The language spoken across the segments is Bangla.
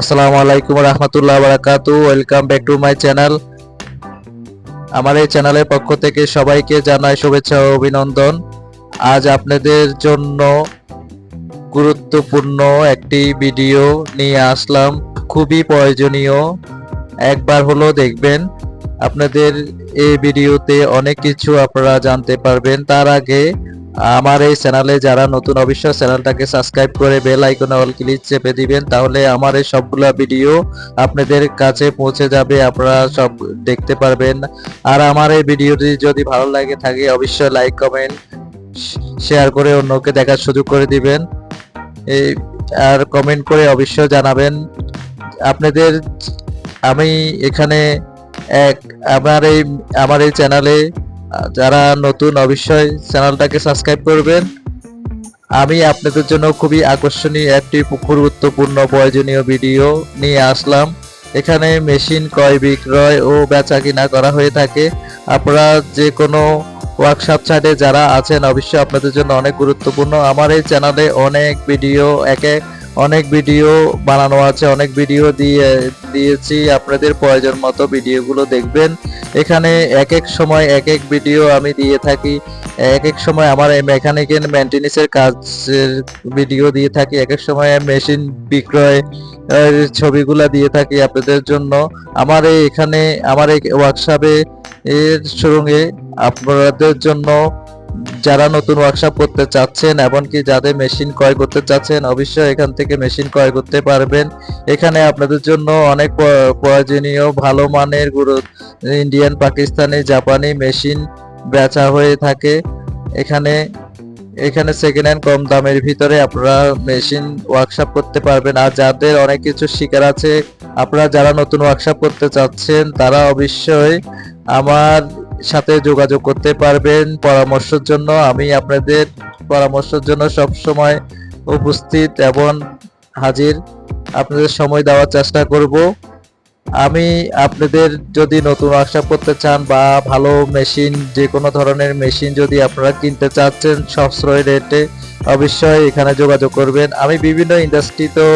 আসসালামু আলাইকুম রহমতুল্লাহ বারাকাতু welcome back to my channel আমার এই চ্যানেলের পক্ষ থেকে সবাইকে জানাই শুভেচ্ছা ও অভিনন্দন। আজ আপনাদের জন্য গুরুত্বপূর্ণ একটি ভিডিও নিয়ে আসলাম। খুবই প্রয়োজনীয়। একবার হলো দেখবেন, আপনাদের এই ভিডিওতে অনেক কিছু আপনারা জানতে পারবেন। তার আগে আমার এই চ্যানেলে যারা নতুন অবশ্য চ্যানেলটাকে সাবস্ক্রাইব করে বেল আইকনে অল ক্লিক চেপে দিবেন, তাহলে আমার এই সবগুলা ভিডিও আপনাদের কাছে পৌঁছে যাবে, আপনারা সব দেখতে পারবেন। আর আমার এই ভিডিওটি যদি ভালো লাগে থাকে, অবশ্যই লাইক কমেন্ট শেয়ার করে অন্যকে দেখার সুযোগ করে দিবেন। এই, আর কমেন্ট করে অবশ্যই জানাবেন। আপনাদের, আমি এখানে এক, আমার এই আমার এই চ্যানেলে যারা নতুন, অবশ্যই চ্যানেলটাকে সাবস্ক্রাইব করবেন। আমি আপনাদের জন্য খুবই আকর্ষণীয় একটি গুরুত্বপূর্ণ প্রয়োজনীয় ভিডিও নিয়ে আসলাম। এখানে মেশিন, ক্রয়, বিক্রয় ও বেচা কিনা করা হয়ে থাকে। আপনারা যে কোনো ওয়ার্কশপ ছাড়ে যারা আছেন, অবশ্যই আপনাদের জন্য অনেক গুরুত্বপূর্ণ। আমার এই চ্যানেলে অনেক ভিডিও, একে অনেক ভিডিও বানানো আছে, অনেক ভিডিও দিয়ে, দিয়েছি। আপনাদের প্রয়োজন মতো ভিডিওগুলো দেখবেন। এখানে এক এক সময় এক এক ভিডিও আমি দিয়ে থাকি। এক এক সময় আমার মেকানিক্যাল মেনটেন্যান্সের কাজের ভিডিও দিয়ে থাকি। এক এক সময় মেশিন বিক্রয় ছবিগুলা দিয়ে থাকি আপনাদের জন্য। আমার এখানে, আমার এই ওয়ার্কশপে এর সঙ্গে আপনাদের জন্য যারা নতুন ওয়ার্কশপ করতে চাচ্ছেন এমনকি যাদের মেশিন ক্রয় করতে চাচ্ছেন, অবশ্যই এখান থেকে মেশিন ক্রয় করতে পারবেন। এখানে আপনাদের জন্য অনেক প্রয়োজনীয়, ভালো মানের ইন্ডিয়ান পাকিস্তানি জাপানি মেশিন বেচা হয়ে থাকে। এখানে এখানে সেকেন্ড হ্যান্ড কম দামের ভিতরে আপনারা মেশিন ওয়ার্কশপ করতে পারবেন। আর যাদের অনেক কিছু শিকার আছে, আপনারা যারা নতুন ওয়ার্কশপ করতে চাচ্ছেন, তারা অবশ্যই আমার সাথে যোগাযোগ করতে পারবেন পরামর্শের জন্য। আমি আপনাদের পরামর্শের জন্য সব সময় উপস্থিত এবং হাজির। আপনাদের সময় দেওয়ার চেষ্টা করব। আমি আপনাদের যদি নতুন ওয়ার্কশপ করতে চান বা ভালো মেশিন যে কোনো ধরনের মেশিন যদি আপনারা কিনতে চাচ্ছেন, সাশ্রয় রেটে, অবশ্যই এখানে যোগাযোগ করবেন। আমি বিভিন্ন ইন্ডাস্ট্রিতেও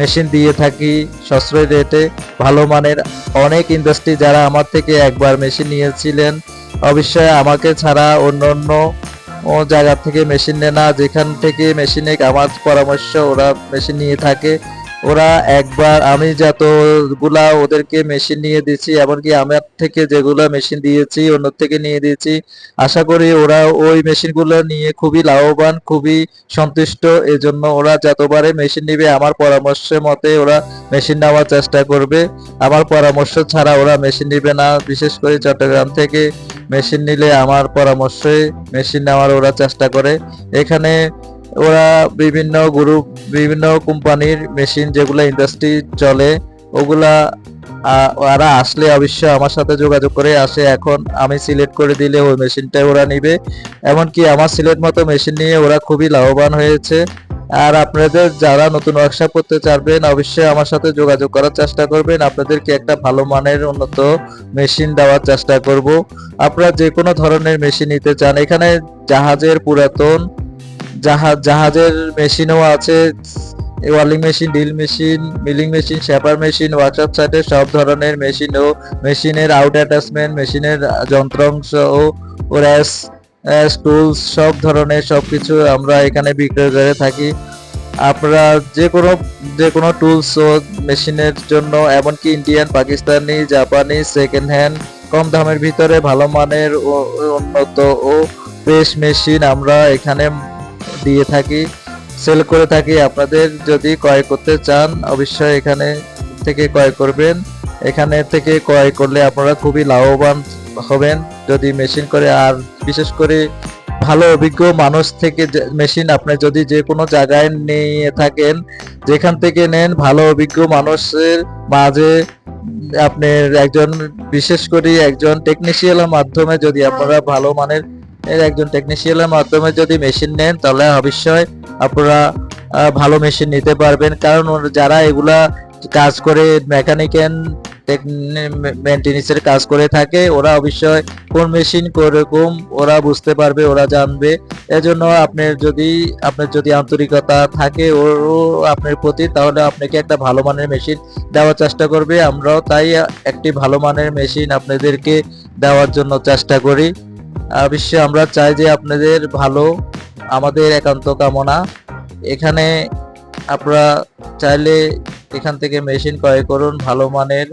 মেশিন দিয়ে থাকি, সশ্রয় রেটে, ভালো মানের অনেক ইন্ডাস্ট্রি যারা আমার থেকে একবার মেশিন নিয়েছিলেন। অবশ্যই আমাকে ছাড়া অন্য অন্য জায়গা থেকে মেশিন নেয় না। যেখান থেকে মেশিনে আমার পরামর্শ, ওরা মেশিন নিয়ে থাকে। ওরা একবার আমি যতগুলা ওদেরকে মেশিন নিয়ে দিয়েছি, এমনকি আমার থেকে যেগুলো মেশিন দিয়েছি অন্য থেকে নিয়ে দিয়েছি, আশা করি ওরা ওই মেশিনগুলো নিয়ে খুবই লাভবান, খুবই সন্তুষ্ট। এজন্য ওরা যতবারে মেশিন নিবে, আমার পরামর্শের মতে ওরা মেশিন নেওয়ার চেষ্টা করবে। আমার পরামর্শ ছাড়া ওরা মেশিন নিবে না। বিশেষ করে চট্টগ্রাম থেকে মেশিন নিলে আমার পরামর্শে মেশিন নেওয়ার ওরা চেষ্টা করে। এখানে ওরা বিভিন্ন গ্রুপ বিভিন্ন কোম্পানির মেশিন যেগুলো ইন্ডাস্ট্রি চলে, ওগুলা ওরা আসলে অবশ্যই আমার সাথে যোগাযোগ করে আসে। এখন আমি সিলেক্ট করে দিলে ওই মেশিনটাই ওরা নিবে। এমনকি আমার সিলেক্ট মতো মেশিন নিয়ে ওরা খুবই লাভবান হয়েছে। আর আপনাদের যারা নতুন ওয়ার্কশপ করতে চাইবেন, অবশ্যই আমার সাথে যোগাযোগ করার চেষ্টা করবেন। আপনাদেরকে একটা ভালো মানের উন্নত মেশিন দেওয়ার চেষ্টা করব। আপনারা যে কোনো ধরনের মেশিন নিতে চান, এখানে জাহাজের পুরাতন জাহাজ জাহাজের মেশিনও আছে whirling machine drill machine milling machine shaper machine workshop সাইটে সব ধরনের মেশিন ও মেশিনের আউট অ্যাটাচমেন্ট মেশিনের যন্ত্রাংশ ও র্যাস টুলস সব ধরনের সবকিছু আমরা এখানে বিক্রয় করে থাকি। আপনারা যে কোনো যে কোনো টুলস ও মেশিনের জন্য, এমনকি ইন্ডিয়ান পাকিস্তানি জাপানি সেকেন্ড হ্যান্ড কম দামের ভিতরে ভালো মানের উন্নত ও বেশ মেশিন আমরা এখানে দিয়ে থাকি সেল করে থাকি। আপনাদের যদি ক্রয় করতে চান, অবশ্যই এখানে থেকে ক্রয় করবেন। এখানে থেকে ক্রয় করলে আপনারা খুবই লাভবান হবেন। যদি মেশিন করে, আর বিশেষ করে ভালো অভিজ্ঞ মানুষ থেকে মেশিন আপনি যদি যে কোনো জায়গায় নিয়ে থাকেন, যেখান থেকে নেন, ভালো অভিজ্ঞ মানুষের মাঝে আপনার একজন, বিশেষ করে একজন টেকনিশিয়ানের মাধ্যমে যদি আপনারা ভালো মানের এর একজন টেকনিশিয়ানের মাধ্যমে যদি মেশিন নেন, তাহলে অবশ্যই আপনারা ভালো মেশিন নিতে পারবেন। কারণ যারা এগুলা কাজ করে মেকানিক্যাল মেনটেন্সের কাজ করে থাকে, ওরা অবশ্যই কোন মেশিন কোরকম, ওরা বুঝতে পারবে, ওরা জানবে। এজন্য আপনার যদি আপনার যদি আন্তরিকতা থাকে ওর আপনার প্রতি, তাহলে আপনাকে একটা ভালো মানের মেশিন দেওয়ার চেষ্টা করবে। আমরাও তাই একটি ভালো মানের মেশিন আপনাদেরকে দেওয়ার জন্য চেষ্টা করি। অবশ্যই আমরা চাই যে আপনাদের ভালো, আমাদের একান্ত কামনা। এখানে আপনারা চাইলে এখান থেকে মেশিন ক্রয় করুন ভালো মানের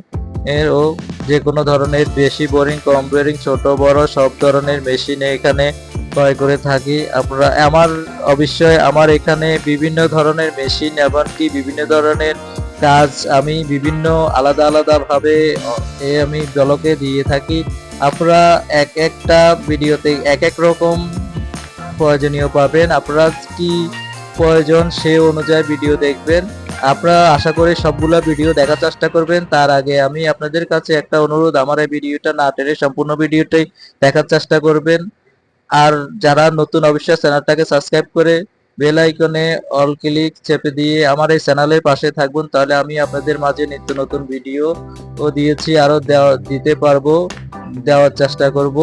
এর ও যে কোনো ধরনের বেশি বোরিং, কম বোরিং, ছোট, বড় সব ধরনের মেশিন এখানে ক্রয় করে থাকি। আপনারা আমার, অবশ্যই আমার এখানে বিভিন্ন ধরনের মেশিন এমনকি বিভিন্ন ধরনের কাজ আমি বিভিন্ন আলাদা আলাদাভাবে এ আমি ব্লকে দিয়ে থাকি। আপনারা এক একটা ভিডিওতে এক এক রকম প্রয়োজনীয় পাবেন। আপনারা কি প্রয়োজন সে অনুযায়ী ভিডিও দেখবেন। আপনারা আশা করি সবগুলা ভিডিও দেখার চেষ্টা করবেন। তার আগে আমি আপনাদের কাছে একটা অনুরোধ, আমার এই ভিডিওটা না টেনে সম্পূর্ণ ভিডিওটাই দেখার চেষ্টা করবেন। আর যারা নতুন অবশ্যই চ্যানেলটাকে সাবস্ক্রাইব করে বেল আইকনে অল ক্লিক চেপে দিয়ে আমার এই চ্যানেলের পাশে থাকবেন, তাহলে আমি আপনাদের মাঝে নিত্য নতুন ভিডিও ও দিয়েছি, আরও দেওয়া, দিতে পারব, দেওয়ার চেষ্টা করব।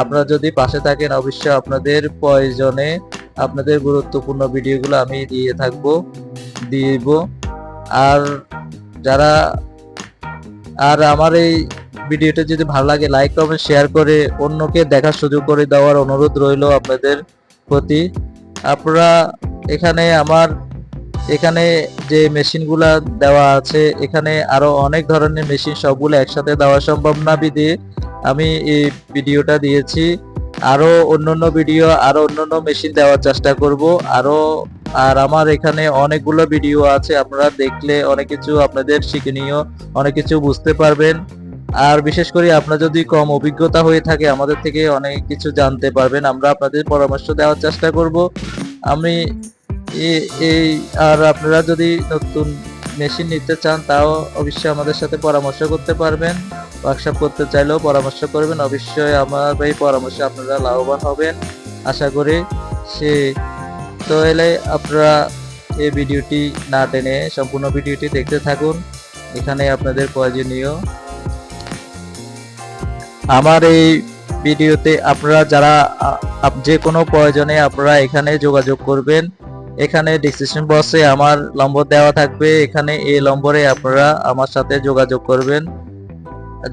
আপনারা যদি পাশে থাকেন, অবশ্যই আপনাদের প্রয়োজনে আপনাদের গুরুত্বপূর্ণ ভিডিওগুলো আমি দিয়ে থাকব, দিব। আর যারা, আর আমার এই ভিডিওটা যদি ভালো লাগে, লাইক, কমেন্ট, শেয়ার করে অন্যকে দেখার সুযোগ করে দেওয়ার অনুরোধ রইল আপনাদের প্রতি। আপনারা এখানে আমার, এখানে যে মেশিনগুলা দেওয়া আছে, এখানে আরও অনেক ধরনের মেশিন সবগুলো একসাথে দেওয়া সম্ভব না বিধে। আমি এই ভিডিওটা দিয়েছি। আরও অন্যান্য ভিডিও, আরও অন্যান্য মেশিন দেওয়ার চেষ্টা করব। আরও, আর আমার এখানে অনেকগুলো ভিডিও আছে, আপনারা দেখলে অনেক কিছু আপনাদের শিক্ষণীয়, অনেক কিছু বুঝতে পারবেন। আর বিশেষ করে আপনার যদি কম অভিজ্ঞতা হয়ে থাকে, আমাদের থেকে অনেক কিছু জানতে পারবেন। আমরা আপনাদের পরামর্শ দেওয়ার চেষ্টা করব। আমি এই, আর আপনারা যদি নতুন মেশিন নিতে চান, তাও অবশ্যই আমাদের সাথে পরামর্শ করতে পারবেন। ওয়ার্কশপ করতে চাইলেও পরামর্শ করবেন। অবশ্যই আমার এই পরামর্শে আপনারা লাভবান হবেন। আশা করি সে, তো এলে আপনারা এই ভিডিওটি না টেনে সম্পূর্ণ ভিডিওটি দেখতে থাকুন। এখানে আপনাদের প্রয়োজনীয় আমার এই ভিডিওতে আপনারা যারা যে কোনো প্রয়োজনে আপনারা এখানে যোগাযোগ করবেন। এখানে ডিসক্রিপশন বক্সে আমার নম্বর দেওয়া থাকবে। এখানে এই নম্বরে আপনারা আমার সাথে যোগাযোগ করবেন।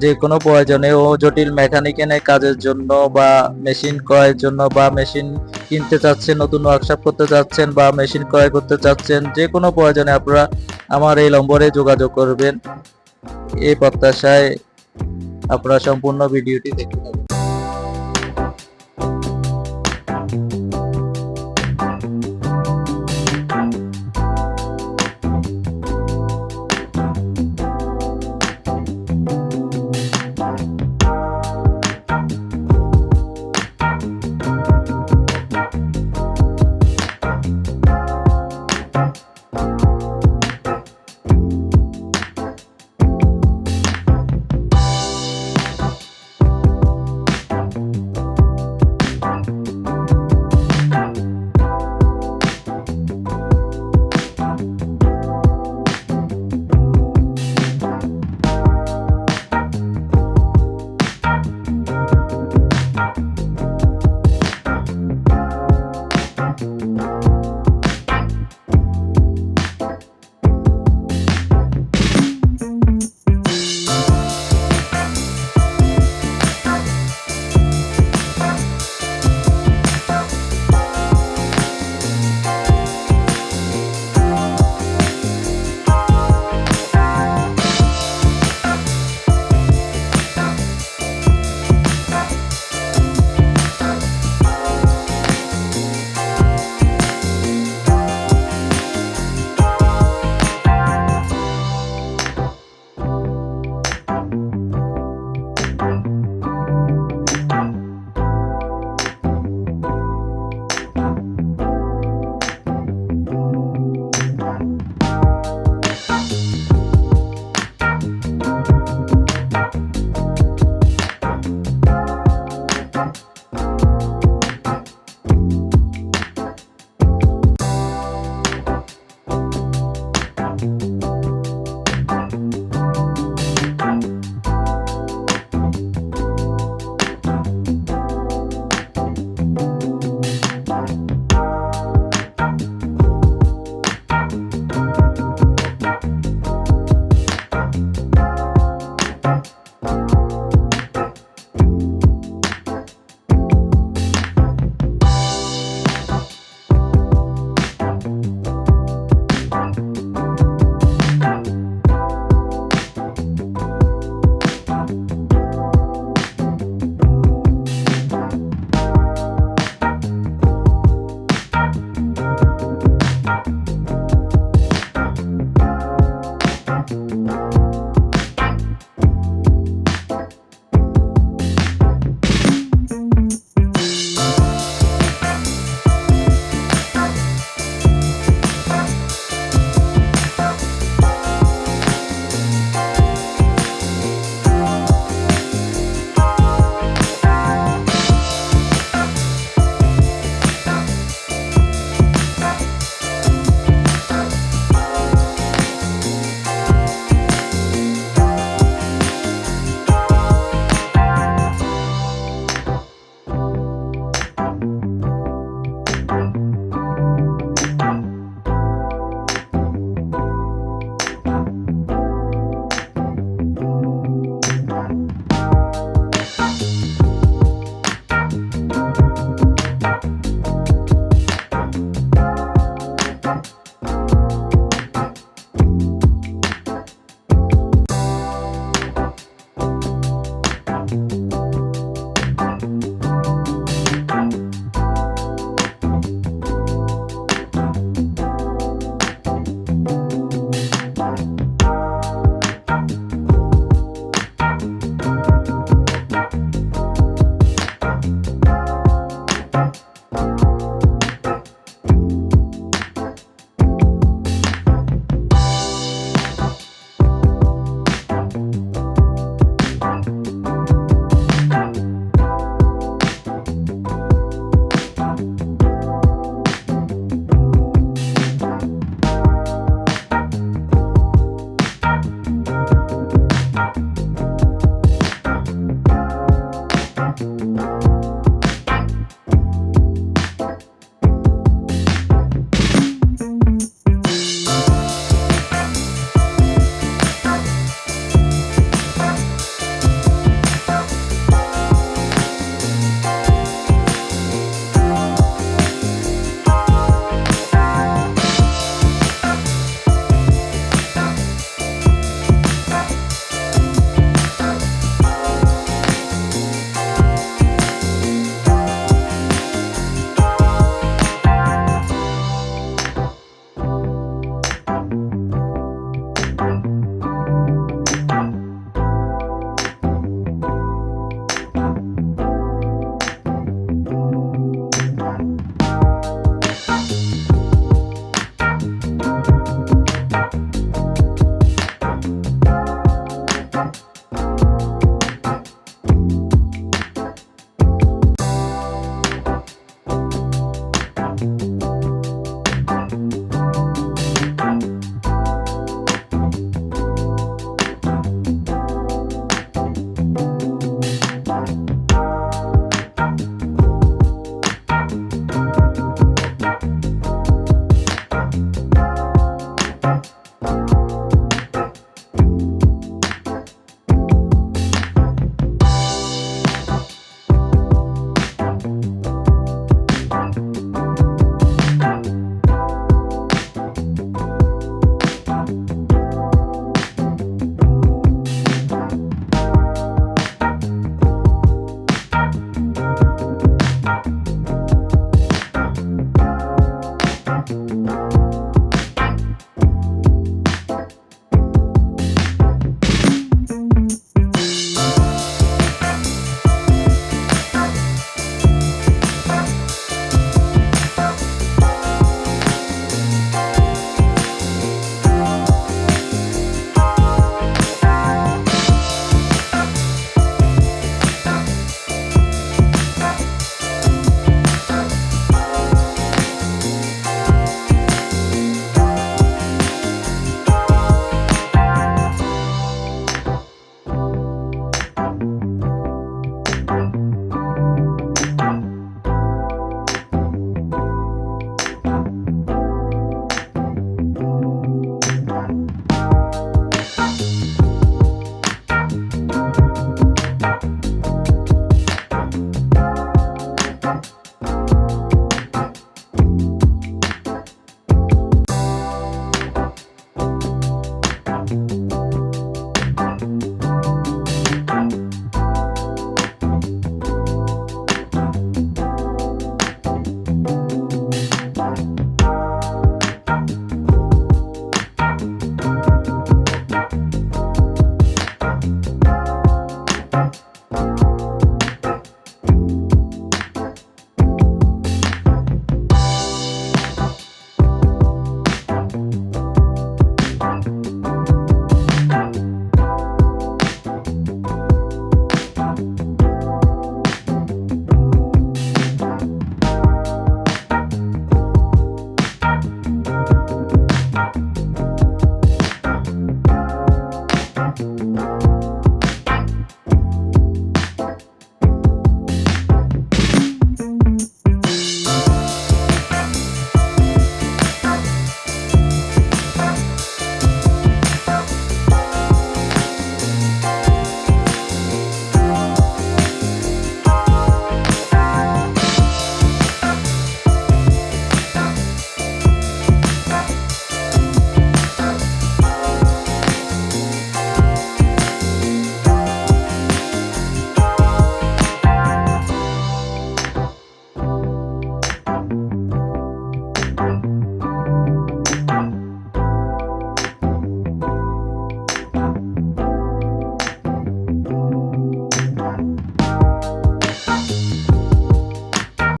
যে কোনো প্রয়োজনে ও জটিল মেকানিক্যানের কাজের জন্য বা মেশিন ক্রয়ের জন্য বা মেশিন কিনতে চাচ্ছেন, নতুন ওয়ার্কশপ করতে চাচ্ছেন বা মেশিন ক্রয় করতে চাচ্ছেন, যে কোনো প্রয়োজনে আপনারা আমার এই নম্বরে যোগাযোগ করবেন। এই প্রত্যাশায় আপনারা সম্পূর্ণ ভিডিওটি দেখতে থাকুন।